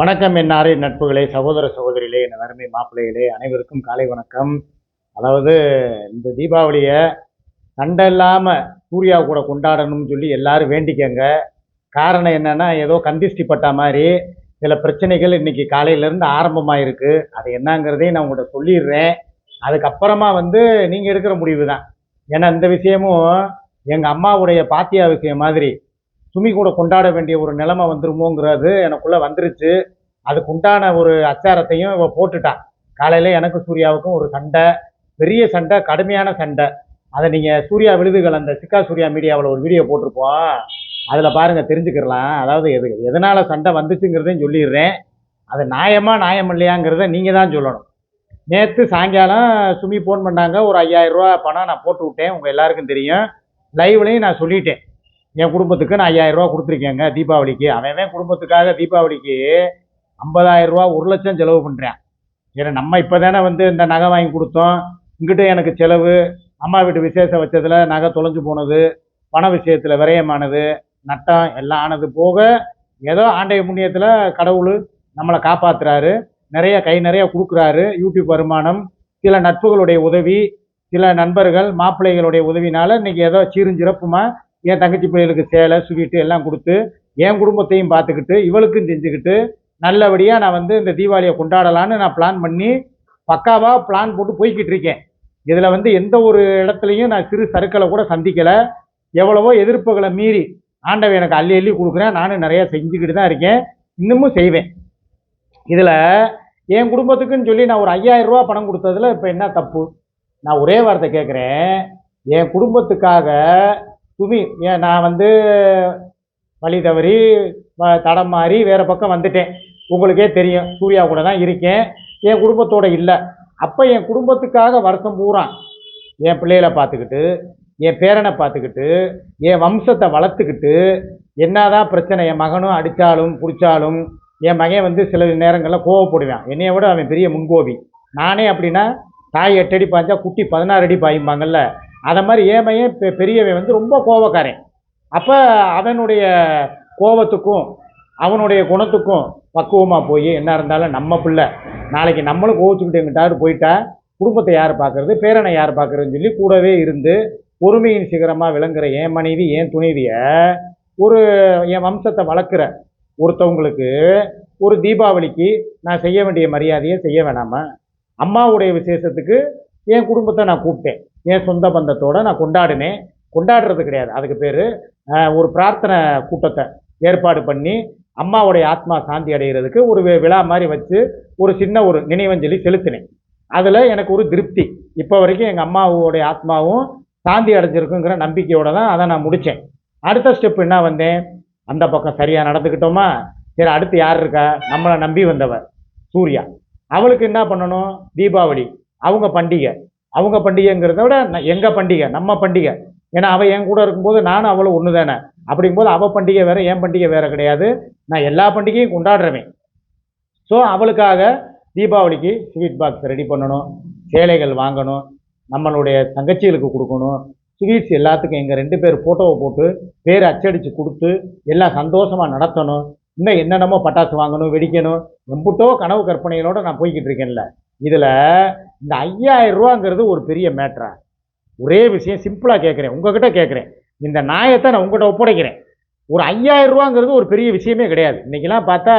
வணக்கம் என்னாரே நட்புகளே சகோதர சகோதரிகளே என் அருமை மாப்பிள்ளைகளே அனைவருக்கும் காலை வணக்கம். அதாவது இந்த தீபாவளியை சண்டை இல்லாமல் சூர்யா கூட கொண்டாடணும்னு சொல்லி எல்லாரும் வேண்டிக்கங்க. காரணம் என்னென்னா ஏதோ கந்திஷ்டி பட்ட மாதிரி சில பிரச்சனைகள் இன்றைக்கி காலையிலேருந்து ஆரம்பமாயிருக்கு. அது என்னங்கிறதையும் நான் உங்கள்கிட்ட சொல்லிடுறேன். அதுக்கப்புறமா வந்து நீங்கள் எடுக்கிற முடிவு தான் ஏன்னா இந்த விஷயமும் எங்கள் அம்மாவுடைய பாத்தியா விஷயம் மாதிரி சுமி கூட கொண்டாட வேண்டிய ஒரு நிலைமை வந்துருமோங்கிறது எனக்குள்ள வந்துருச்சு. அதுக்கு உண்டான ஒரு அச்சாரத்தையும் இவ போட்டுட்டான் காலையில எனக்கு சூர்யாவுக்கும் ஒரு சண்டை பெரிய சண்டை கடுமையான சண்டை. அதை நீங்க சூர்யா விழுதுகள் அந்த சிக்கா சூர்யா மீடியாவில் ஒரு வீடியோ போட்டிருப்போம். அதில் பாருங்க தெரிஞ்சுக்கிறலாம். அதாவது எது எதனால சண்டை வந்துச்சுங்கிறதையும் சொல்லிடுறேன். அது நியாயமா நியாயம் இல்லையாங்கிறத நீங்க தான் சொல்லணும். நேற்று சாயங்காலம் சுமி ஃபோன் பண்ணாங்க. ஒரு 5000 ரூபா பணம் நான் போட்டு விட்டேன். உங்கள் எல்லாருக்கும் தெரியும். லைவ்லையும் நான் சொல்லிட்டேன். என் குடும்பத்துக்கு நான் 5000 ரூபா கொடுத்துருக்கேங்க தீபாவளிக்கு. அவன் குடும்பத்துக்காக தீபாவளிக்கு 50000 ரூபா ஒரு லட்சம் செலவு பண்ணுறேன் ஏன்னா நம்ம இப்போ தானே வந்து இந்த நகை வாங்கி கொடுத்தோம். இங்கிட்ட எனக்கு செலவு அம்மா வீட்டு விசேஷம் வச்சதில் நகை தொலைஞ்சு போனது பண விஷயத்தில் விரயமானது நட்டம் எல்லாம் ஆனது போக ஏதோ ஆண்டைய புண்ணியத்தில் கடவுள் நம்மளை காப்பாற்றுறாரு நிறைய கை நிறைய கொடுக்குறாரு. யூடியூப் வருமானம் சில நட்புகளுடைய உதவி சில நண்பர்கள் மாப்பிள்ளைகளுடைய உதவினால இன்னைக்கு ஏதோ சீருஞ்சிறப்புமா என் தங்கச்சி பிள்ளைகளுக்கு சேலை ஸ்வீட்டு எல்லாம் கொடுத்து என் குடும்பத்தையும் பார்த்துக்கிட்டு இவளுக்கும் செஞ்சுக்கிட்டு நல்லபடியாக நான் வந்து இந்த தீபாவளியை கொண்டாடலான்னு நான் பிளான் பண்ணி பக்காவாக பிளான் போட்டு போய்கிட்டு இருக்கேன். இதில் வந்து எந்த ஒரு இடத்துலையும் நான் சிறு சறுக்களை கூட சந்திக்கலை. எவ்வளவோ எதிர்ப்புகளை மீறி ஆண்டவை எனக்கு அள்ளி அள்ளி கொடுக்குறேன் நானும் நிறையா செஞ்சுக்கிட்டு தான் இருக்கேன். இன்னமும் செய்வேன். இதில் என் குடும்பத்துக்குன்னு சொல்லி நான் ஒரு 5000 ரூபா பணம் கொடுத்ததுல இப்போ என்ன தப்பு? நான் ஒரே வார்த்தை கேட்குறேன் என் குடும்பத்துக்காக சுமி ஏன் நான் வந்து வழி தவறி தடம் மாறி வேறு பக்கம் வந்துட்டேன். உங்களுக்கே தெரியும் சூர்யா கூட தான் இருக்கேன். என் குடும்பத்தோட இல்லை. அப்போ என் குடும்பத்துக்காக வருஷம் பூரா. என் பிள்ளைகளை பார்த்துக்கிட்டு என் பேரனை பார்த்துக்கிட்டு என் வம்சத்தை வளர்த்துக்கிட்டு என்னதான் பிரச்சனை என் மகனும் அடித்தாலும் பிடிச்சாலும் என் மகன் வந்து சில நேரங்களில் கோவப்படுவான். என்னைய விட அவன் பெரிய முன்கோபி. நானே அப்படின்னா தாய் எட்டு அடி பாய்ஞ்சா குட்டி பதினாறு அடி பாயும்பாங்கல்ல. அதை மாதிரி என் பெ- பெரியவன் வந்து ரொம்ப கோவக்காரன் அப்போ அவனுடைய கோவத்துக்கும் அவனுடைய குணத்துக்கும் பக்குவமாக போய் என்ன இருந்தாலும் நம்ம பிள்ளை நாளைக்கு நம்மளும் கோவிச்சுக்கிட்டு எங்கிட்டாரு போயிட்டா குடும்பத்தை யார் பார்க்கறது பேரனை யார் பார்க்குறதுன்னு சொல்லி கூடவே இருந்து பொறுமையின் சிகரமாக விளங்குற என் மனைவி என் துணைவியை ஒரு என் வம்சத்தை வளர்க்குற ஒருத்தவங்களுக்கு ஒரு தீபாவளிக்கு நான் செய்ய வேண்டிய மரியாதையை செய்ய வேணாமா? அம்மாவுடைய விசேஷத்துக்கு என் குடும்பத்தை நான் கூப்பிட்டேன். என் சொந்த பந்தத்தோடு நான் கொண்டாடினேன். கொண்டாடுறது கிடையாது. அதுக்கு பேர் ஒரு பிரார்த்தனை கூட்டத்தை ஏற்பாடு பண்ணி அம்மாவுடைய ஆத்மா சாந்தி அடைகிறதுக்கு ஒரு விழா மாதிரி வச்சு ஒரு சின்ன ஒரு நினைவஞ்சலி செலுத்தினேன். அதில் எனக்கு ஒரு திருப்தி. இப்போ வரைக்கும் எங்கள் அம்மாவுடைய ஆத்மாவும் சாந்தி அடைஞ்சிருக்குங்கிற நம்பிக்கையோடு தான் அதை நான் முடித்தேன் அடுத்த ஸ்டெப் என்ன வந்தேன்? அந்த பக்கம் சரியாக நடந்துக்கிட்டோமா? சரி அடுத்து யார் இருக்கா? நம்மளை நம்பி வந்தவர் சூர்யா. அவளுக்கு என்ன பண்ணணும்? தீபாவளி. அவங்க பண்டிகை. அவங்க பண்டிகைங்கிறத விட எங்கள் பண்டிகை நம்ம பண்டிகை. ஏன்னா அவள் என் கூட இருக்கும்போது நானும் அவளும் ஒன்று தானே அப்படிங்கும்போது அவள் பண்டிகை வேறு என் பண்டிகை வேறு கிடையாது. நான் எல்லா பண்டிகையும் கொண்டாடுறவேன் ஸோ அவளுக்காக தீபாவளிக்கு ஸ்வீட் பாக்ஸ் ரெடி பண்ணணும். சேலைகள் வாங்கணும். நம்மளுடைய தங்கச்சிகளுக்கு கொடுக்கணும். ஸ்வீட்ஸ் எல்லாத்துக்கும் எங்கள் ரெண்டு பேர் ஃபோட்டோவை போட்டு பேர் அச்சடித்து கொடுத்து எல்லாம் சந்தோஷமாக நடத்தணும். இன்னும் என்னென்னமோ பட்டாசு வாங்கணும் வெடிக்கணும். எம்புட்டோ கனவு கற்பனைகளோடு நான் போய்கிட்டு இருக்கேன்ல. இதில் இந்த ஐயாயிரம் ரூபாங்கிறது ஒரு பெரிய மேட்ரா ஒரே விஷயம் சிம்பிளாக கேட்குறேன் உங்ககிட்ட கேட்குறேன் இந்த நாயத்தை நான் உங்கள்கிட்ட ஒப்படைக்கிறேன். ஒரு ஐயாயிரம் ரூபாங்கிறது ஒரு பெரிய விஷயமே கிடையாது. இன்றைக்கெலாம் பார்த்தா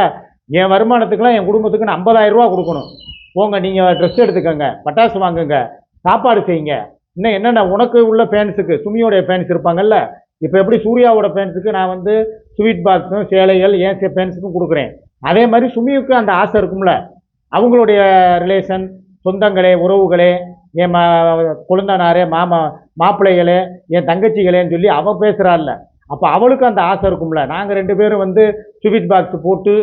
என் வருமானத்துக்குலாம் என் குடும்பத்துக்கு நான் 50000 ரூபா கொடுக்கணும். போங்க நீங்கள் ட்ரெஸ் எடுத்துக்கோங்க பட்டாசு வாங்குங்க சாப்பாடு செய்யுங்க. இன்னும் என்னென்ன உனக்கு உள்ள ஃபேன்ஸுக்கு சுமியோடைய ஃபேன்ஸ் இருப்பாங்கல்ல? இப்போ எப்படி சூர்யாவோட ஃபேன்ஸுக்கு நான் வந்து ஸ்வீட் பாக்ஸும் சேலைகள் ஏன் ஃபேன்ஸுக்கும் கொடுக்குறேன்? அதே மாதிரி சுமியுக்கு அந்த ஆசை இருக்கும்ல. அவங்களுடைய ரிலேஷன் சொந்தங்களே உறவுகளே என் மா குழந்தனாரே மாமா மாப்பிள்ளைகளே என் தங்கச்சிகளேன்னு சொல்லி அவன் பேசுகிறாள்ல அப்போ அவளுக்கு அந்த ஆசை இருக்கும்ல. நாங்கள் ரெண்டு பேரும் வந்து ஸ்வீட் பாக்ஸ் போட்டு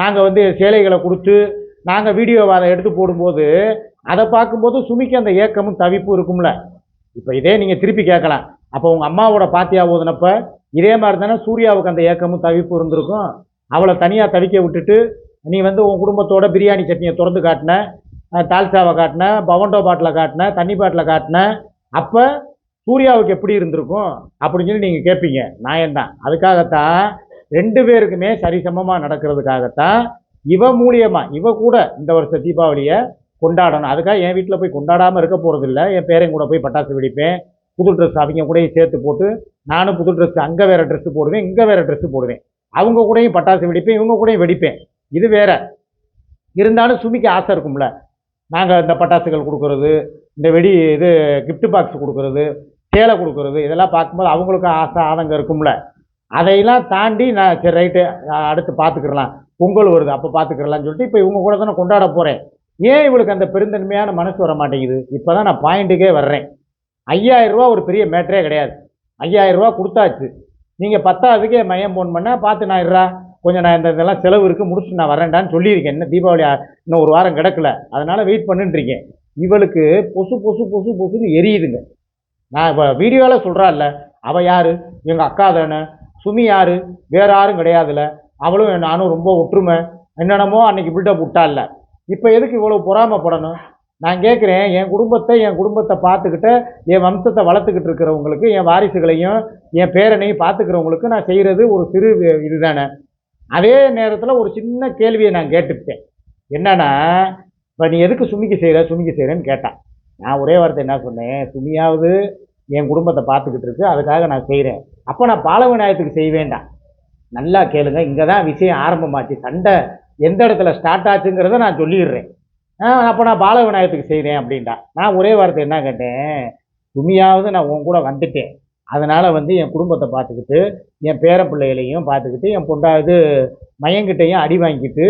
நாங்கள் வந்து சேலைகளை கொடுத்து நாங்கள் வீடியோவை அதை எடுத்து போடும்போது அதை பார்க்கும்போது சுமிக்கு அந்த ஏக்கமும் தவிப்பும் இருக்கும்ல. இப்போ இதே நீங்கள் திருப்பி கேட்கலாம். அப்போ உங்கள் அம்மாவோட பாத்தியா ஓதுனப்ப இதே மாதிரி தானே சூர்யாவுக்கு அந்த ஏக்கமும் தவிப்பும் இருந்திருக்கும். அவளை தனியாக தவிக்க விட்டுட்டு நீ வந்து உன் குடும்பத்தோட பிரியாணி சட்னியை திறந்து காட்டின தால்சாவை காட்டின பவண்டோ பாட்டில் காட்டின தண்ணி பாட்டில் காட்டின அப்போ சூர்யாவுக்கு எப்படி இருந்திருக்கும் அப்படின்னு சொல்லி நீங்கள் கேட்பீங்க நான் தான் அதுக்காகத்தான் ரெண்டு பேருக்குமே சரிசமமாக நடக்கிறதுக்காகத்தான் இவ மூலியமாக இவ கூட இந்த வருஷ தீபாவளியை கொண்டாடணும். அதுக்காக என் வீட்டில் போய் கொண்டாடாமல் இருக்க போகிறதில்ல என் பேரன் கூட போய் பட்டாசு வெடிப்பேன். புது ட்ரெஸ் அவங்க கூடயும் சேர்த்து போட்டு நானும் புது ட்ரெஸ் அங்கே வேறு ட்ரெஸ்ஸு போடுவேன் இங்கே வேறு ட்ரெஸ்ஸு போடுவேன். அவங்க கூடயும் பட்டாசு வெடிப்பேன் இவங்க கூடயும் வெடிப்பேன். இது வேற. இருந்தாலும் சுமிக்கு ஆசை இருக்கும்ல. நாங்கள் இந்த பட்டாசுகள் கொடுக்கறது இந்த வெடி இது கிஃப்ட் பாக்ஸ் கொடுக்கறது சேலை கொடுக்கறது இதெல்லாம் பார்க்கும்போது அவங்களுக்கும் ஆசை ஆதங்கம் இருக்கும்ல. அதையெல்லாம் தாண்டி நான் சரி ரைட்டு அடுத்து பார்த்துக்கிறலாம். பொங்கல் வருது அப்போ பார்த்துக்கிறலாம்னு சொல்லிட்டு இப்போ இவங்க கூட தானே கொண்டாட போகிறேன் ஏன் இவளுக்கு அந்த பெருந்தன்மையான மனசு வர மாட்டேங்குது? இப்போ தான் நான் பாயிண்ட்டுக்கே வர்றேன். ஐயாயிரம் ரூபா ஒரு பெரிய மேட்டரே கிடையாது. ஐயாயிரம் ரூபா கொடுத்தாச்சு. நீங்கள் பத்தாவதுக்கே மையம் ஃபோன் பண்ணால் பார்த்து நான் இருறா கொஞ்சம் நான் இந்த இதெல்லாம் செலவு இருக்குது முடிச்சுட்டு நான் வரேன்டான்னு சொல்லியிருக்கேன். இன்னும் தீபாவளி இன்னும் ஒரு வாரம் கிடக்கல. அதனால் வெயிட் பண்ணுன்றீங்க இவளுக்கு பொசு பொசு பொசு பொசுன்னு எரியுதுங்க. நான் இப்போ வீடியோவில் சொல்கிறாள்ல அவள் யார்? எங்கள் அக்கா தானே? சுமி யார்? வேறு யாரும் கிடையாதுல்ல அவளும் நானும் ரொம்ப ஒற்றுமை. என்னென்னமோ அன்னைக்கு பில்டப் விட்டால இப்போ எதுக்கு இவ்வளோ பொறாமைப்படணும்? நான் கேட்குறேன் என் குடும்பத்தை என் குடும்பத்தை பார்த்துக்கிட்டு என் வம்சத்தை வளர்த்துக்கிட்டு இருக்கிறவங்களுக்கு என் வாரிசுகளையும் என் பேரனையும் பார்த்துக்கிறவங்களுக்கு நான் செய்கிறது ஒரு சிறு இதுதானே அதே நேரத்தில் ஒரு சின்ன கேள்வியை நான் கேட்டுவிட்டேன் என்னென்னா இப்போ நீ எதுக்கு சுமிக்கு செய்கிற சுமிக்கு செய்கிறேன்னு கேட்டான் நான் ஒரே வார்த்தை என்ன சொன்னேன்? சுமியாவது என் குடும்பத்தை பார்த்துக்கிட்டு இருக்கு அதுக்காக நான் செய்கிறேன் அப்போ நான் பாலவிநாயகத்துக்கு செய்ய வேண்டாம். நல்லா கேளுங்க இங்கே தான் விஷயம் ஆரம்பமாச்சு. சண்டை எந்த இடத்துல ஸ்டார்ட் ஆச்சுங்கிறத நான் சொல்லிடுறேன். அப்போ நான் பாலவிநாயகத்துக்கு செய்கிறேன் அப்படின்டா. நான் ஒரே வார்த்தை என்ன கேட்டேன்? சுமியாவது நான் உன் கூட வந்துட்டேன். அதனால் வந்து என் குடும்பத்தை பார்த்துக்கிட்டு என் பேர பிள்ளைகளையும் பார்த்துக்கிட்டு என் பொண்டா இது மையங்கிட்டையும் அடி வாங்கிட்டு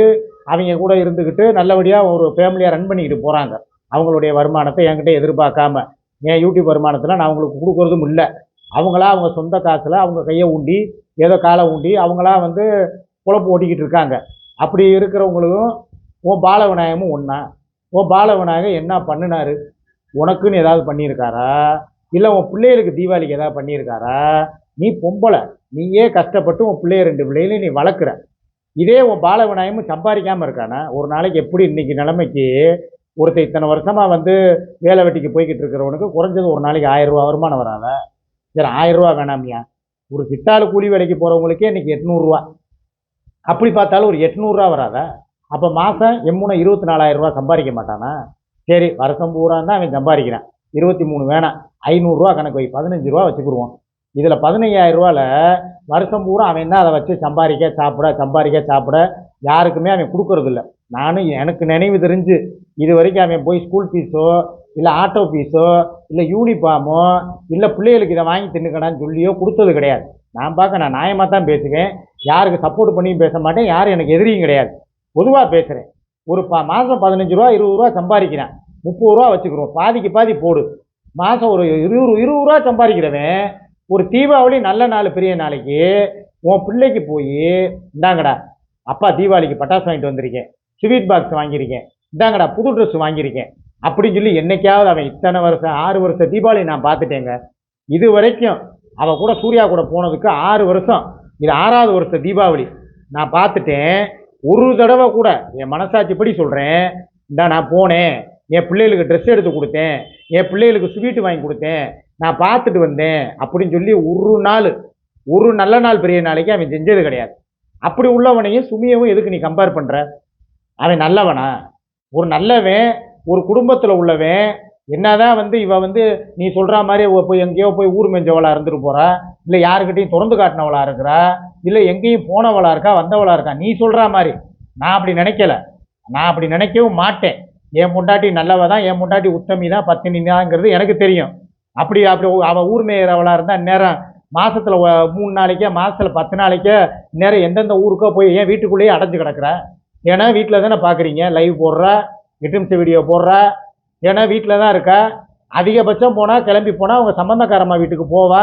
அவங்க கூட இருந்துக்கிட்டு நல்லபடியாக ஒரு ஃபேமிலியாக ரன் பண்ணிக்கிட்டு போகிறாங்க அவங்களுடைய வருமானத்தை என்கிட்ட எதிர்பார்க்காம. என் யூடியூப் வருமானத்தில் நான் அவங்களுக்கு கொடுக்குறதும் இல்லை. அவங்களா அவங்க சொந்த காசில் அவங்க கையை ஊண்டி ஏதோ காலை ஊண்டி அவங்களா வந்து குழப்பு ஓட்டிக்கிட்டு இருக்காங்க. அப்படி இருக்கிறவங்களுக்கும் உன் பால விநாயகமும் ஒன்றா உன் பால விநாயகம் என்ன பண்ணினாரு? உனக்குன்னு ஏதாவது பண்ணியிருக்காரா? இல்லை உன் பிள்ளைகளுக்கு தீபாவளிக்கு ஏதாவது பண்ணியிருக்காரா? நீ பொம்பளை. நீயே கஷ்டப்பட்டு உன் பிள்ளைய ரெண்டு பிள்ளைகளையும் நீ வளர்க்குற. இதே உன் பால விநாயகமும் சம்பாதிக்காமல் இருக்கானா? ஒரு நாளைக்கு எப்படி இன்றைக்கி நிலைமைக்கு ஒருத்தன் இத்தனை வருஷமாக வந்து வேலை வெட்டிக்கு போய்கிட்டு இருக்கிறவனுக்கு குறைஞ்சது ஒரு நாளைக்கு ஆயிரம் ரூபா வருமானம் வராத? சரி ஆயிரம் ரூபா வேணாமியா. ஒரு சித்தாள் கூலி வேலைக்கு போகிறவங்களுக்கே இன்னைக்கு எட்நூறுரூவா அப்படி பார்த்தாலும் ஒரு எட்நூறுரூவா வராத? அப்போ மாதம் எம்முனை இருபத்தி நாலாயிரம் சம்பாதிக்க மாட்டானா? சரி வருஷம் பூரா தான் அவன் சம்பாதிக்கிறான். இருபத்தி மூணு வேணாம் ஐநூறுரூவா கணக்கு வை. பதினஞ்சு ரூபா வச்சுக்கிடுவோம் இதில் பதினையாயிரம் ரூபாவில் வருஷம் பூரா அவன் தான் அதை வச்சு சம்பாதிக்க சாப்பிட சம்பாதிக்க சாப்பிட யாருக்குமே அவன் கொடுக்கறதில்ல. நானும் எனக்கு நினைவு தெரிஞ்சு இது வரைக்கும் அவன் போய் ஸ்கூல் ஃபீஸோ இல்லை ஆட்டோ ஃபீஸோ இல்லை யூனிஃபார்மோ இல்லை பிள்ளைகளுக்கு இதை வாங்கி தின்னுக்கடான்னு சொல்லியோ கொடுத்தது கிடையாது. நான் பார்க்க நான் நியாயமாக தான் பேசுவேன். யாருக்கு சப்போர்ட் பண்ணியும் பேச மாட்டேன். யாரும் எனக்கு எதிரியும் கிடையாது. பொதுவாக பேசுகிறேன் ஒரு பா மாதம் பதினஞ்சு ரூபா இருபது ரூபா சம்பாதிக்கிறேன். முப்பது ரூபா வச்சுக்கிறோம். பாதிக்கு பாதி போடு. மாதம் ஒரு இருபது இருபது ரூபா சம்பாதிக்கிறவன் ஒரு தீபாவளி நல்ல நாள் பெரிய நாளைக்கு உன் பிள்ளைக்கு போய் இந்தாங்கடா அப்பா தீபாவளிக்கு பட்டாசு வாங்கிட்டு வந்திருக்கேன். ஸ்வீட் பாக்ஸ் வாங்கியிருக்கேன். இந்தாங்கடா புது ட்ரெஸ் வாங்கியிருக்கேன். அப்படின்னு சொல்லி என்னைக்காவது அவன் இத்தனை வருஷம் ஆறு வருஷம் தீபாவளி நான் பார்த்துட்டேங்க. இது வரைக்கும் அவன் கூட சூர்யா கூட போனதுக்கு ஆறு வருஷம். இது ஆறாவது வருஷம் தீபாவளி. நான் பார்த்துட்டேன். ஒரு தடவை கூட என் மனசாட்சிப்படி சொல்கிறேன் இந்தா நான் போனேன். என் பிள்ளைகளுக்கு ட்ரெஸ் எடுத்து கொடுத்தேன். என் பிள்ளைகளுக்கு ஸ்வீட்டு வாங்கி கொடுத்தேன். நான் பார்த்துட்டு வந்தேன். அப்படின்னு சொல்லி ஒரு நாள் ஒரு நல்ல நாள் பெரிய நாளைக்கு அவன் செஞ்சது கிடையாது. அப்படி உள்ளவனையும் சுமியவும் எதுக்கு நீ கம்பேர் பண்ணுற அவன் நல்லவனா? ஒரு நல்லவன் ஒரு குடும்பத்தில் உள்ளவன் என்னதான் வந்து இவ வந்து நீ சொல்கிற மாதிரி போய் எங்கேயோ போய் ஊர் மெஞ்சவளாக இருந்துட்டு போகிறா இல்லை யாருக்கிட்டையும் திறந்து காட்டினவளாக இருக்கிறா? இல்லை எங்கேயும் போனவளா இருக்கா? வந்தவளாக இருக்கா? நீ சொல்கிற மாதிரி. நான் அப்படி நினைக்கல. நான் அப்படி நினைக்கவும் மாட்டேன். என் முண்டாட்டி நல்லவ தான் என் முண்டாட்டி உத்தமி தான் பத்தினி தான்ங்கிறது எனக்கு தெரியும். அப்படி அப்படி அவள் ஊர் மேயறவளாக இருந்தால் நேரம் மாதத்தில் மூணு நாளைக்கே மாதத்தில் பத்து நாளைக்கே நேரம் எந்தெந்த ஊருக்கோ போய் ஏன் வீட்டுக்குள்ளேயே அடைஞ்சு கிடக்குற. ஏன்னா வீட்டில் தானே பார்க்குறீங்க லைவ் போடுறா எட்டும்ச வீடியோ போடுறா ஏன்னா வீட்டில் தான் இருக்கா. அதிகபட்சம் போனால் கிளம்பி போனால் அவங்க சம்மந்தக்காரம்மா வீட்டுக்கு போவா.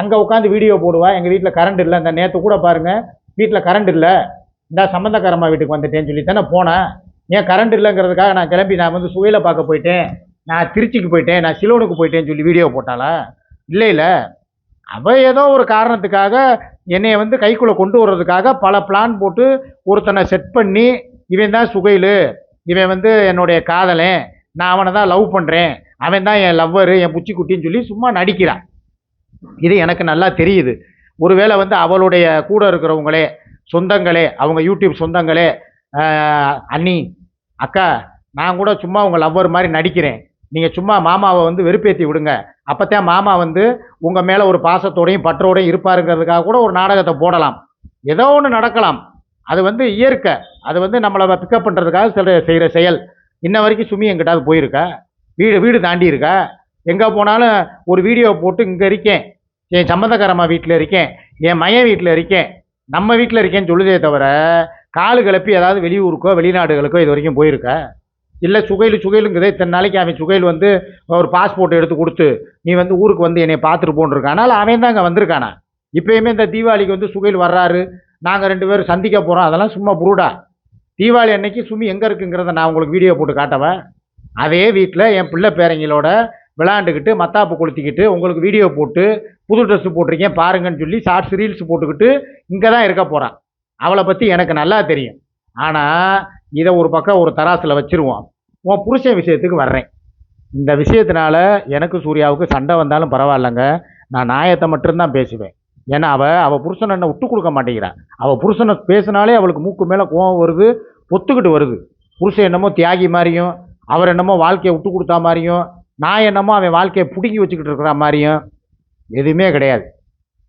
அங்கே உட்காந்து வீடியோ போடுவா. எங்கள் வீட்டில் கரண்ட் இல்லை. இந்த நேற்று கூட பாருங்கள் வீட்டில் கரண்ட் இல்லை. இந்த சம்மந்தக்காரம்மா வீட்டுக்கு வந்துட்டேன்னு சொல்லி தானே போனேன். ஏன் கரண்ட் இல்லைங்கிறதுக்காக நான் கிளம்பி நான் வந்து சுவையில் பார்க்க போயிட்டேன். நான் திருச்சிக்கு போயிட்டேன். நான் சிலோனுக்கு போயிட்டேன்னு சொல்லி வீடியோ போட்டாளா? இல்லை இல்லை. அவள் ஏதோ ஒரு காரணத்துக்காக என்னையை வந்து கைக்குள்ளே கொண்டு வர்றதுக்காக பல பிளான் போட்டு ஒருத்தனை செட் பண்ணி இவன் தான் சுகையில். இவன் வந்து என்னுடைய காதலன். நான் அவனை தான் லவ் பண்ணுறேன் அவன் தான் என் லவ்வரு என் புச்சிக்குட்டின்னு சொல்லி சும்மா நடிக்கிறான். இது எனக்கு நல்லா தெரியுது. ஒருவேளை வந்து அவளுடைய கூட இருக்கிறவங்களே சொந்தங்களே அவங்க யூடியூப் சொந்தங்களே அண்ணி அக்கா நான் கூட சும்மா உங்கள் லவ்வர் மாதிரி நடிக்கிறேன். நீங்கள் சும்மா மாமாவை வந்து வெறுப்பேற்றி விடுங்க. அப்போத்தான் மாமா வந்து உங்கள் மேலே ஒரு பாசத்தோடையும் பற்றோடையும் இருப்பாருங்கிறதுக்காக கூட ஒரு நாடகத்தை போடலாம். ஏதோ ஒன்று நடக்கலாம். அது வந்து இயற்கை. அது வந்து நம்மளை பிக்கப் பண்ணுறதுக்காக சில செய்கிற செயல். இன்ன வரைக்கும் சுமி எங்கிட்டாவது போயிருக்க? வீடு வீடு தாண்டி இருக்க? எங்கே போனாலும் ஒரு வீடியோ போட்டு இங்கே இருக்கேன். என் சம்மந்தக்காரம்மா வீட்டில் இருக்கேன். என் மையன் வீட்டில் இருக்கேன். நம்ம வீட்டில் இருக்கேன்னு சொல்லுதே தவிர காலு கிளப்பி ஏதாவது வெளியூருக்கோ வெளிநாடுகளுக்கோ இது வரைக்கும் போயிருக்க? இல்லை சுகையில் சுகையிலுங்கிறதே இத்தனை நாளைக்கு அவன் சுகையில் வந்து ஒரு பாஸ்போர்ட் எடுத்து கொடுத்து நீ வந்து ஊருக்கு வந்து என்னை பார்த்துட்டு போன்றிருக்கான் அதனால் அவன் தான் அங்கே வந்திருக்கானா? இப்போயுமே இந்த தீபாவளிக்கு வந்து சுகையில் வர்றாரு. நாங்கள் ரெண்டு பேரும் சந்திக்க போகிறோம் அதெல்லாம் சும்மா புருடா. தீபாவளி அன்னைக்கு சுமி எங்கே இருக்குங்கிறத நான் உங்களுக்கு வீடியோ போட்டு காட்டவேன் அதே வீட்டில் என் பிள்ளை பேரங்களோட விளாண்டுக்கிட்டு மத்தாப்பு கொளுத்திக்கிட்டு உங்களுக்கு வீடியோ போட்டு புது ட்ரெஸ்ஸு போட்டிருக்கேன் பாருங்கன்னு சொல்லி ஷார்ட்ஸ் ரீல்ஸ் போட்டுக்கிட்டு இங்கே தான் இருக்க போகிறான் அவளை பற்றி எனக்கு நல்லா தெரியும். ஆனால் இதை ஒரு பக்கம் ஒரு தராசில் வச்சிருவோம். உன் புருஷன் விஷயத்துக்கு வர்றேன். இந்த விஷயத்தினால எனக்கு சூர்யாவுக்கு சண்டை வந்தாலும் பரவாயில்லைங்க. நான் நியாயத்தை மட்டும்தான் பேசுவேன். ஏன்னா அவள் அவள் புருஷனை என்ன விட்டு கொடுக்க மாட்டேங்கிறான் அவள் புருஷனை பேசினாலே அவளுக்கு மூக்கு மேலே கோவம் வருது பொத்துக்கிட்டு வருது. புருஷன் என்னமோ தியாகி மாதிரியும் அவர் என்னமோ வாழ்க்கையை விட்டு கொடுத்தா மாதிரியும் நான் என்னமோ அவன் வாழ்க்கையை பிடுங்கி வச்சுக்கிட்டு இருக்கிற மாதிரியும் எதுவுமே கிடையாது.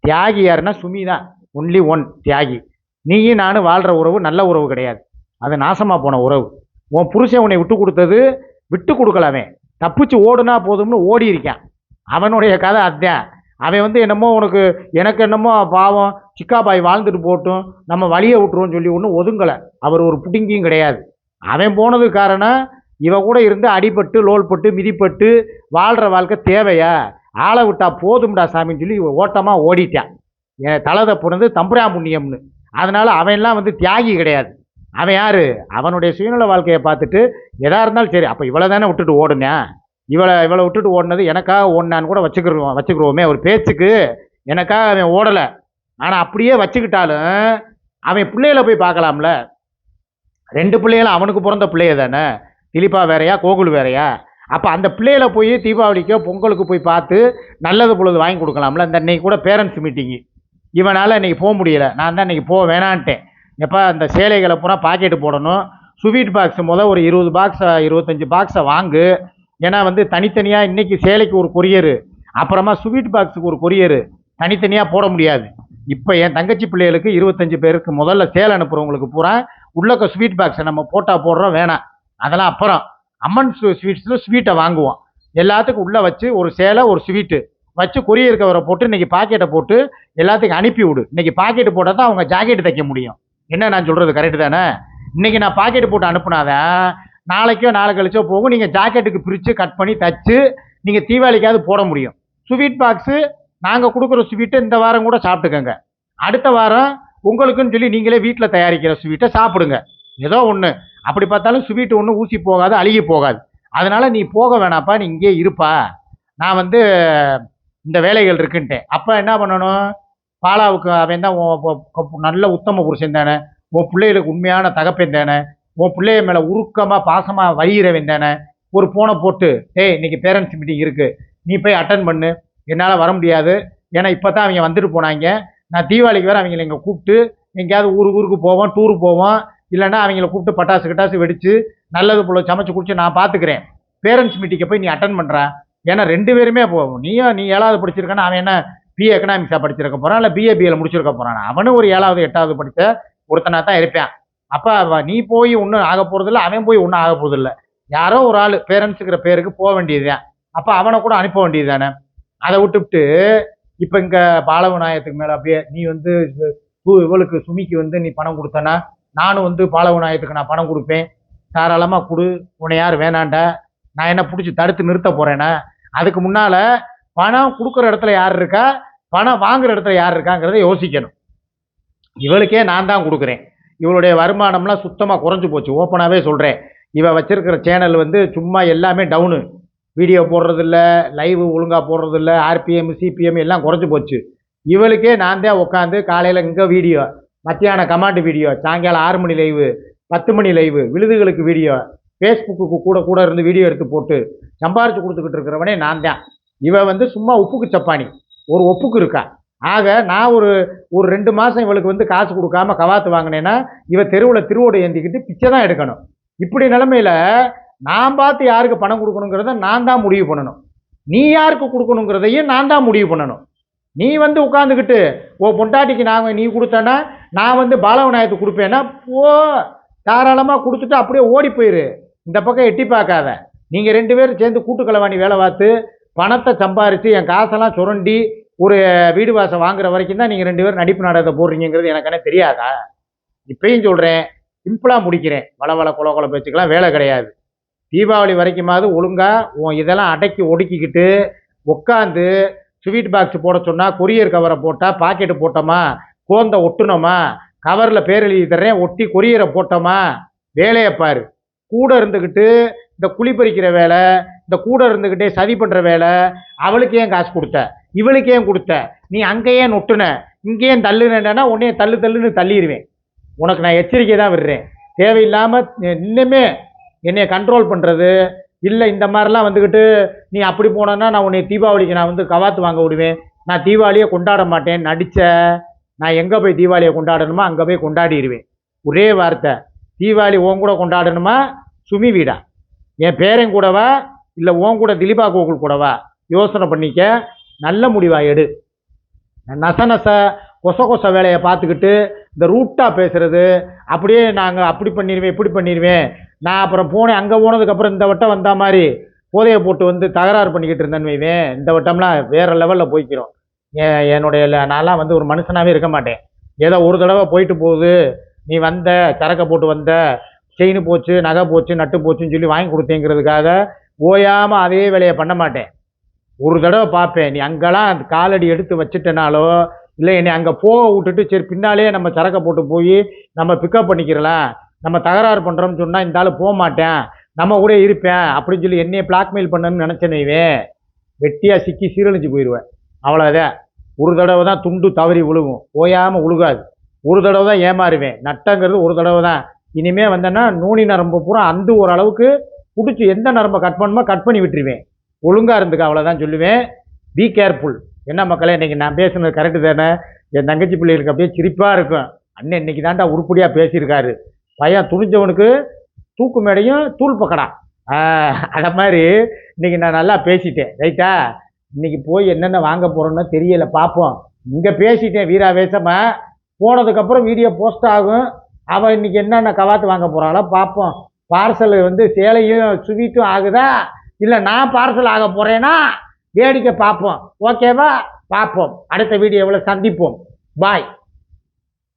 தியாகி யாருன்னா சுமி தான் ஒன்லி ஒன் தியாகி. நீயும் நானும் வாழ்கிற உறவு நல்ல உறவு கிடையாது. அது நாசமாக போன உறவு. உன் புருஷன் உன்னை விட்டு கொடுத்தது விட்டு கொடுக்கல அவன் தப்பிச்சு ஓடுனா போதும்னு ஓடி இருக்கான். அவனுடைய கதை அதுதான். அவன் வந்து என்னமோ உனக்கு எனக்கு என்னமோ பாவம் சிக்காபாய் வாழ்ந்துட்டு போட்டும் நம்ம வழியை விட்டுருவோம்னு சொல்லி ஒன்றும் ஒதுங்கலை. அவர் ஒரு புடிங்கியும் கிடையாது. அவன் போனது காரணம் இவ கூட இருந்து அடிபட்டு லோல்பட்டு மிதிப்பட்டு வாழ்கிற வாழ்க்கை தேவையா? ஆளை விட்டா போதும்டா சாமின்னு சொல்லி ஓட்டமாக ஓடிட்டான். என் தலை தப்புனது தம்புரா புண்ணியம்னு. அதனால் அவன்லாம் வந்து தியாகி கிடையாது. அவன் யார்? அவனுடைய சுயநல வாழ்க்கையை பார்த்துட்டு எதாக இருந்தாலும் சரி அப்போ இவளை தானே விட்டுட்டு ஓடுனேன் இவளை இவளை விட்டுட்டு ஓடினது எனக்காக ஓடினான்னு கூட வச்சுக்கிறோம் வச்சுக்கிறோமே ஒரு பேச்சுக்கு. எனக்காக அவன் ஓடலை. ஆனால் அப்படியே வச்சுக்கிட்டாலும் அவன் பிள்ளைகளை போய் பார்க்கலாம்ல? ரெண்டு பிள்ளைகளும் அவனுக்கு பிறந்த பிள்ளைய தானே? திலிப்பா வேறையா கோகுல் வேறையா? அப்போ அந்த பிள்ளைகளை போய் தீபாவளிக்கோ பொங்கலுக்கு போய் பார்த்து நல்லது பொழுது வாங்கி கொடுக்கலாம்ல? இந்த அன்னைக்கு கூட பேரண்ட்ஸ் மீட்டிங்கு இவனால் இன்னைக்கு போக முடியல. நான் தான் இன்றைக்கி போக வேணான்ட்டேன். எப்போ அந்த சேலைகளை பூரா பாக்கெட்டு போடணும். ஸ்வீட் பாக்ஸ் முதல் ஒரு இருபது பாக்ஸை இருபத்தஞ்சி பாக்ஸை வாங்கு. ஏன்னா வந்து தனித்தனியாக இன்றைக்கி சேலைக்கு ஒரு கொரியரு. அப்புறமா ஸ்வீட் பாக்ஸுக்கு ஒரு கொரியரு. தனித்தனியாக போட முடியாது. இப்போ என் தங்கச்சி பிள்ளைகளுக்கு இருபத்தஞ்சி பேருக்கு முதல்ல சேலை அனுப்புகிறவங்களுக்கு பூரா உள்ளக்க ஸ்வீட் பாக்ஸை நம்ம போட்டால் போடுறோம் வேணாம். அதெல்லாம் அப்புறம். அம்மன் ஸ்வீட்ஸில் ஸ்வீட்டை வாங்குவோம். எல்லாத்துக்கும் உள்ளே வச்சு ஒரு சேலை ஒரு ஸ்வீட்டு வச்சு கொரியர் கவரை போட்டு இன்றைக்கி பாக்கெட்டை போட்டு எல்லாத்துக்கும் அனுப்பி விடு. இன்றைக்கி பாக்கெட்டு போட்டால் தான் அவங்க ஜாக்கெட் தைக்க முடியும். என்ன நான் சொல்கிறது கரெக்டு தானே? இன்றைக்கி நான் பாக்கெட்டு போட்டு அனுப்புனாதான் நாளைக்கோ நாளை கழிச்சோ போகும் நீங்கள் ஜாக்கெட்டுக்கு பிரித்து கட் பண்ணி தச்சு நீங்கள் தீபாவளிக்காவது போட முடியும். ஸ்வீட் பாக்ஸு நாங்கள் கொடுக்குற ஸ்வீட்டை இந்த வாரம் கூட சாப்பிட்டுக்கோங்க. அடுத்த வாரம் உங்களுக்குன்னு சொல்லி நீங்களே வீட்டில் தயாரிக்கிற ஸ்வீட்டை சாப்பிடுங்க. ஏதோ ஒன்று அப்படி பார்த்தாலும் ஸ்வீட்டு ஒன்றும் ஊசி போகாது அழுகி போகாது. அதனால் நீ போக வேணாப்பா நீ இங்கே இருப்பா. நான் வந்து இந்த வேலைகள் இருக்குன்ட்டு. அப்போ என்ன பண்ணணும்? பாலாவுக்கு அவன் தான் உன் நல்ல உத்தம புருஷன் தானே. உன் பிள்ளைகளுக்கு உண்மையான தகப்பன் தானே. உன் பிள்ளைய மேலே உருக்கமாக பாசமாக வைகிறவன் தானே. ஒரு ஃபோனை போட்டு டேய் இன்னைக்கு பேரண்ட்ஸ் மீட்டிங் இருக்குது நீ போய் அட்டன் பண்ணு. என்னால் வர முடியாது. ஏன்னா இப்போ தான் அவங்க வந்துட்டு போனாங்க. நான் தீபாவளிக்கு வேறு அவங்கள இங்கே கூப்பிட்டு எங்கேயாவது ஊரு ஊருக்கு போவோம் டூர் போவோம். இல்லைன்னா அவங்கள கூப்பிட்டு பட்டாசு கிட்டாசு வெடித்து நல்லது போல சமைச்சு குடிச்சு நான் பார்த்துக்கிறேன் பேரண்ட்ஸ் மீட்டிங்கை போய் நீ அட்டன் பண்ணுறா ஏன்னா ரெண்டு பேருமே போவோம் நீயும் நீ ஏழாவது படிச்சிருக்கனா அவன் என்ன பிஏ எக்கனாமிக்ஸாக படிச்சிருக்க போகிறான் இல்லை பிஏ பிஏல முடிச்சிருக்க போகிறான் அவனும் ஒரு ஏழாவது எட்டாவது படித்த ஒருத்தனா தான் இருப்பான். அப்போ நீ போய் ஒன்றும் ஆக போகிறதில்ல அவன் போய் ஒன்றும் ஆக போகிறதில்ல யாரோ ஒரு ஆள் பேரண்ட்ஸுங்கிற பேருக்கு போக வேண்டியதுதான் அப்போ அவனை கூட அனுப்ப வேண்டியது தானே? அதை விட்டுவிட்டு இப்போ இங்கே பாலவிநாயகத்துக்கு மேலே அப்படியே நீ வந்து இவளுக்கு சுமிக்கு வந்து நீ பணம் கொடுத்தனா நானும் வந்து பாலவிநாயகத்துக்கு நான் பணம் கொடுப்பேன். தாராளமாக கொடு உன்னை யார் வேணாண்டா. நான் என்ன பிடிச்சி தடுத்து நிறுத்த போகிறேன்னா அதுக்கு முன்னால் பணம் கொடுக்குற இடத்துல யார் இருக்கா? பணம் வாங்குற இடத்துல யார் இருக்காங்கிறத யோசிக்கணும். இவளுக்கே நான் தான் கொடுக்குறேன். இவளுடைய வருமானம்லாம் சுத்தமாக குறைஞ்சி போச்சு. ஓப்பனாகவே சொல்கிறேன் இவள் வச்சிருக்கிற சேனல் வந்து சும்மா எல்லாமே டவுனு வீடியோ போடுறதில்ல லைவ் ஒழுங்காக போடுறதில்ல ஆர்பிஎம் சிபிஎம் எல்லாம் குறைஞ்சு போச்சு. இவளுக்கே நான் தான் உட்காந்து காலையில் இங்கே வீடியோ மத்தியானம் கமாண்டு வீடியோ சாயங்காலம் ஆறு மணி லைவு பத்து மணி லைவு விழுதுகளுக்கு வீடியோ ஃபேஸ்புக்கு கூட கூட இருந்து வீடியோ எடுத்து போட்டு சம்பாரித்து கொடுத்துக்கிட்டு இருக்கிறவனே நான் தான். இவன் வந்து சும்மா உப்புக்கு சப்பானி. ஒரு ஒப்புக்கு இருக்கா? ஆக நான் ஒரு ஒரு ரெண்டு மாதம் இவளுக்கு வந்து காசு கொடுக்காம கவாத்து வாங்கினேன்னா இவன் தெருவில் திருவோடு ஏந்திக்கிட்டு பிச்சை தான் எடுக்கணும். இப்படி நிலமையில நான் பார்த்து யாருக்கு பணம் கொடுக்கணுங்கிறத நான் தான் முடிவு பண்ணணும். நீ யாருக்கு கொடுக்கணுங்கிறதையும் நான் தான் முடிவு பண்ணணும். நீ வந்து உட்காந்துக்கிட்டு ஓ பொண்டாட்டிக்கு நாங்கள் நீ கொடுத்தேன்னா நான் வந்து பாலவநாயகத்துக்கு கொடுப்பேன்னா போ தாராளமாக கொடுத்துட்டு அப்படியே ஓடி போயிரு. இந்த பக்கம் எட்டி பார்க்காத. நீங்கள் ரெண்டு பேரும் சேர்ந்து கூட்டுக்கலவாணி வேலை பார்த்து பணத்தை சம்பாரித்து என் காசெல்லாம் சுரண்டி ஒரு வீடு வாசம் வாங்குற வரைக்கும் தான் நீங்கள் ரெண்டு பேரும் நடிப்பு நாடகத்தை போடுறீங்கிறது எனக்கு என்ன தெரியாதா? இப்பயும் சொல்கிறேன் சிம்பிளாக முடிக்கிறேன். வள வள குல குல பேச்சுக்கெல்லாம் வேலை கிடையாது. தீபாவளி வரைக்குமாவது ஒழுங்காக உன் இதெல்லாம் அடக்கி ஒடுக்கிக்கிட்டு உட்காந்து ஸ்வீட் பாக்ஸ் போட சொன்னால் கொரியர் கவரை போட்டால் பாக்கெட்டு போட்டோமா கோந்த ஒட்டுனோமா கவரில் பேர் எழுதி தர்றேன் ஒட்டி கொரியரை போட்டோமா வேலையை பாரு. கூட இருந்துக்கிட்டு இந்த குழி பறிக்கிற வேலை இந்த கூட இருந்துக்கிட்டே சதி பண்ணுற வேலை அவளுக்கு ஏன் காசு கொடுத்த? இவளுக்கு ஏன் கொடுத்த? நீ அங்கேயே நொட்டுன? இங்கேயும் தள்ளுனேன்னா உன்னையே தள்ளு தள்ளுன்னு தள்ளிடுவேன் உனக்கு நான் எச்சரிக்கை தான் விடுறேன். தேவையில்லாமல் இன்னுமே என்னையை கண்ட்ரோல் பண்ணுறது இல்லை இந்த மாதிரிலாம் வந்துக்கிட்டு நீ அப்படி போனேன்னா நான் உன்னை தீபாவளிக்கு நான் வந்து கவாத்து வாங்க விடுவேன். நான் தீபாவளியை கொண்டாட மாட்டேன். நடித்த நான் எங்கே போய் தீபாவளியை கொண்டாடணுமோ அங்கே போய் கொண்டாடிடுவேன் ஒரே வார்த்தை. தீபாவளி உன் கூட கொண்டாடணுமா? சுமி வீடா? என் பேரன் கூடவா? இல்லை உன் கூட திலீபா கோகுல் கூடவா? யோசனை பண்ணிக்க நல்ல முடிவா எடு. நச நச கொச கொச வேலையை பார்த்துக்கிட்டு இந்த ரூட்டாக பேசுகிறது அப்படியே நாங்கள் அப்படி பண்ணிடுவேன் இப்படி பண்ணிடுவேன் நான் அப்புறம் போனேன் அங்கே போனதுக்கப்புறம் இந்த வட்டம் வந்த மாதிரி போதையை போட்டு வந்து தகராறு பண்ணிக்கிட்டு இருந்தேன்னு வைவேன். இந்த வட்டம்லாம் வேறு லெவலில் போய்க்கிறோம். என்னுடைய நான்லாம் வந்து ஒரு மனுஷனாகவே இருக்க மாட்டேன். ஏதோ ஒரு தடவை போயிட்டு போகுது. நீ வந்த சரக்கை போட்டு வந்த செயின் போச்சு நகை போச்சு நட்டு போச்சுன்னு சொல்லி வாங்கி கொடுத்தேங்கிறதுக்காக ஓயாமல் அதே வேலையை பண்ண மாட்டேன். ஒரு தடவை பார்ப்பேன் நீ அங்கெல்லாம் அந்த காலடி எடுத்து வச்சுட்டனாலோ இல்லை என்னை அங்கே போக விட்டுட்டு சரி பின்னாலே நம்ம சரக்கை போட்டு போய் நம்ம பிக்கப் பண்ணிக்கிறலாம் நம்ம தகராறு பண்ணுறோம்னு சொன்னால் இந்த ஆள் போக மாட்டேன் நம்ம கூட இருப்பேன் அப்படின்னு சொல்லி என்னைய பிளாக்மெயில் பண்ணணும்னு நினச்சேனேவே வெட்டியாக சிக்கி சீரழிஞ்சு போயிடுவேன் அவ்வளோதான் ஒரு தடவை தான் துண்டு தவறி விழுகும் ஓயாமல் உழுகாது. ஒரு தடவை தான் ஏமாறுவேன். நட்டங்கிறது ஒரு தடவை தான். இனிமேல் வந்தேன்னா நூனி நரம்பு பூரா அந்த ஓரளவுக்கு பிடிச்சி எந்த நரம்பை கட் பண்ணுமோ கட் பண்ணி விட்டுருவேன். ஒழுங்காக இருந்துக்க அவ்வளோதான் சொல்லுவேன். பி கேர்ஃபுல் என்ன மக்களே இன்னைக்கு நான் பேசுனது கரெக்டு தானே? என் தங்கச்சி பிள்ளைகளுக்கு அப்படியே சிரிப்பாக இருக்கும். அண்ணன் இன்னைக்கு தாண்டா உருப்படியாக பேசியிருக்காரு. பையன் துணிஞ்சவனுக்கு தூக்கு மேடையும் தூள் பக்கடா. அதை மாதிரி இன்றைக்கி நான் நல்லா பேசிட்டேன். ரைட்டா இன்றைக்கி போய் என்னென்ன வாங்க போகிறோன்னு தெரியலை பார்ப்போம் இங்கே பேசிட்டேன் வீராவேசமாக போனதுக்கப்புறம் வீடியோ போஸ்ட் ஆகும். அவன் இன்னைக்கு என்னென்ன கவாத்து வாங்க போகிறாங்களோ பார்ப்போம் பார்சல் வந்து சேலையும் சுவீட்டும் ஆகுதா? இல்லை நான் பார்சல் ஆக போகிறேன்னா வேடிக்கை பார்ப்போம் ஓகேவா பார்ப்போம் அடுத்த வீடியோவில் சந்திப்போம். பாய்